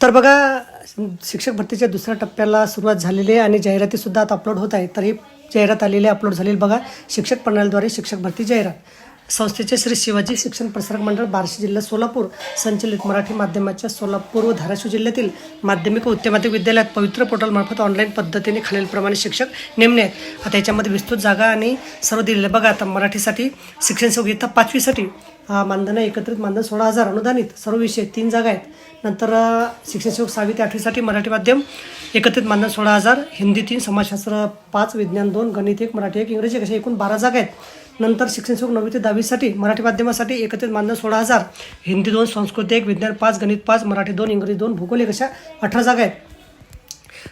तर बघा शिक्षक भरतीच्या दुसऱ्या टप्प्याला सुरुवात झालेली आहे आणि जाहिरातीसुद्धा आता अपलोड होत आहे तर ही जाहिरात आलेली अपलोड झालेली बघा शिक्षक प्रणालीद्वारे शिक्षक भरती जाहिरात. संस्थेचे श्री शिवाजी शिक्षण प्रसारक मंडळ बार्शी जिल्हा सोलापूर संचलित मराठी माध्यमाच्या सोलापूर व धाराशिव जिल्ह्यातील माध्यमिक व उच्च माध्यमिक विद्यालयात पवित्र पोर्टलमार्फत ऑनलाईन पद्धतीने खालीलप्रमाणे शिक्षक नेमणे आहेत. आता याच्यामध्ये विस्तृत जागा आणि सर्व दिलेलं बघा. आता मराठीसाठी शिक्षण सेवक पाचवीसाठी मानधनं एकत्रित मानधन सोळा हजार अनुदानित सर्व विषय तीन जागा आहेत. नंतर शिक्षण सेवक सहावी ते आठवीसाठी मराठी माध्यम एकत्रित मानधन सोळा हजार हिंदी तीन समाजशास्त्र पाच विज्ञान दोन गणित एक मराठी एक इंग्रजी एक अशा एकूण बारा जागा आहेत. नंतर शिक्षण सेवक नववी ते दहावीसाठी मराठी माध्यमासाठी एकत्रित मानधन सोळा हजार हिंदी दोन संस्कृत एक विज्ञान पाच गणित पाच मराठी दोन इंग्रजी दोन भूगोल एक अशा अठरा जागा आहेत.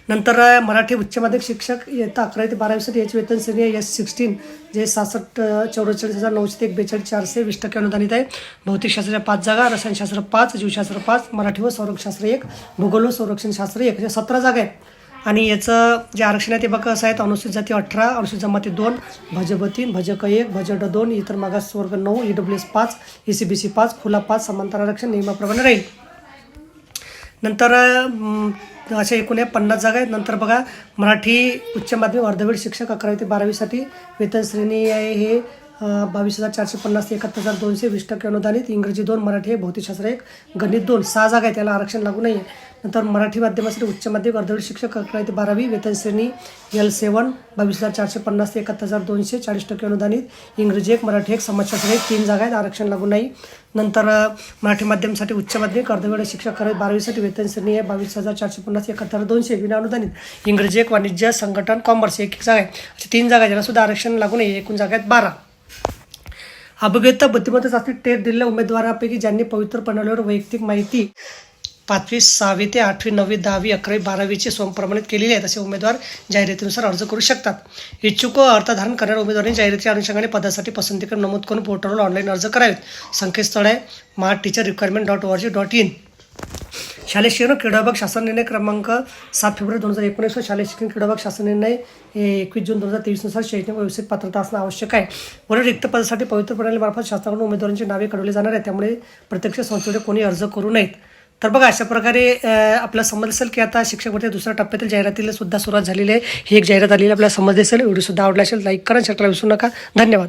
नंतर मराठी उच्च माध्यमिक शिक्षक इयत्ता अकरावी ते बारावीसाठी याची वेतन श्रेणी आहे. एस सिक्स्टीन जे सहासष्ट चौवेचाळीस हजार नऊशे ते एक बेचाळीस चारशे वीस टक्के अनुदानित आहे. भौतिकशास्त्राच्या पाच जागा रसायनशास्त्र पाच जीवशास्त्र पाच मराठी व संरक्षणशास्त्र एक भूगोल व संरक्षणशास्त्र एक अशा सतरा जागा आहेत. आणि याचं जे आरक्षण आहे ते बघा कसं आहेत अनुसूचित जाती अठरा अनुसूचित जमाती दोन भजब तीन भजक एक भजड दोन इतर मागास वर्ग नऊ ई डब्ल्यू एस पाच ई सी बी सी पाच खुला पाच समांतर आरक्षण नियमाप्रमाणे राहील. नंतर असे अशा एकूण आहे पन्नास जागा आहेत. नंतर बघा मराठी उच्च माध्यमिक अर्धवेळ शिक्षक अकरावी ते बारावीसाठी वेतन श्रेणी आहे हे बावीस हजार चारशे पन्नास ते एकाहत्तर हजार दोनशे वीस टक्के अनुदानित. इंग्रजी दोन मराठी हे भौतिकशास्त्र एक गणित दोन सहा जागा आहेत. त्याला आरक्षण लागू नाही आहे नंतर मराठी माध्यमासाठी उच्च माध्यमिक अर्धवट शिक्षक अकरा ते बारावी वेतन श्रेणी एल सेवन बावीस हजार चारशे पन्नास ते एकाहत्तर हजार दोनशे चाळीस टक्के अनुदानित इंग्रजी एक मराठी एक समाजशास्त्र एक तीन जागा आहेत आरक्षण लागू नाही. नंतर मराठी माध्यमासाठी उच्च माध्यमिक अर्धवेळ शिक्षक अकरावी बारावीसाठी वेतन श्रेणी आहे बावीस हजार चारशे पन्नास एकाहत्तर दोनशे विना अनुदानित इंग्रजी एक वाणिज्य संघटन कॉमर्स एक एक जागा आहे. अशा तीन जागा आहेत ज्याला सुद्धा आरक्षण लागू नाही एकूण जागा आहेत बारा. अभिज्ञता बुद्धिमत्ता चाचणी टेट दिलेल्या उमेदवारांपैकी ज्यांनी पवित्र प्रणालीवर वैयक्तिक माहिती पाचवी सहावी ते आठवी नववी दहावी अकरावी बारावीची स्वयंप्रमाणित केलेली आहेत असे उमेदवार जाहिरातीनुसार अर्ज करू शकतात. इच्छुक व अर्थधारण करणाऱ्या उमेदवारांनी जाहिरातीच्या अनुषंगाने पदासाठी पसंतीकडे नमूद करून पोर्टलवर ऑनलाईन अर्ज करावेत. संकेतस्थळ आहे मा teacher requirement dot O R G dot in शालेय शिक्षण क्रीडा विभाग शासन निर्णय क्रमांक सात फेब्रुवारी दोन हजार एकोणीस व शालेय शिक्षण क्रीडा विभाग शासन निर्णय एकवीस जून दोन हजार तेवीसनुसार शैक्षणिक व्यवस्थित पात्रता असणं आवश्यक आहे. वरील रिक्त पदासाठी पवित्र प्रणालीमार्फत शासनाकडून उमेदवारांची नावे कळवली जाणार आहे त्यामुळे प्रत्यक्ष संस्थेकडे कोणी अर्ज करू नयेत. तर बघा अशा प्रकारे आपला समज असेल की आता शिक्षक भरती दुसऱ्या टप्प्यातील जाहिरातीला सुद्धा सुरुवात झालेली आहे. ही एक जाहिरात आलेली आपल्याला समज असेल व्हिडिओ सुद्धा आवडला असेल लाईक करा शेअर विसरू नका. धन्यवाद.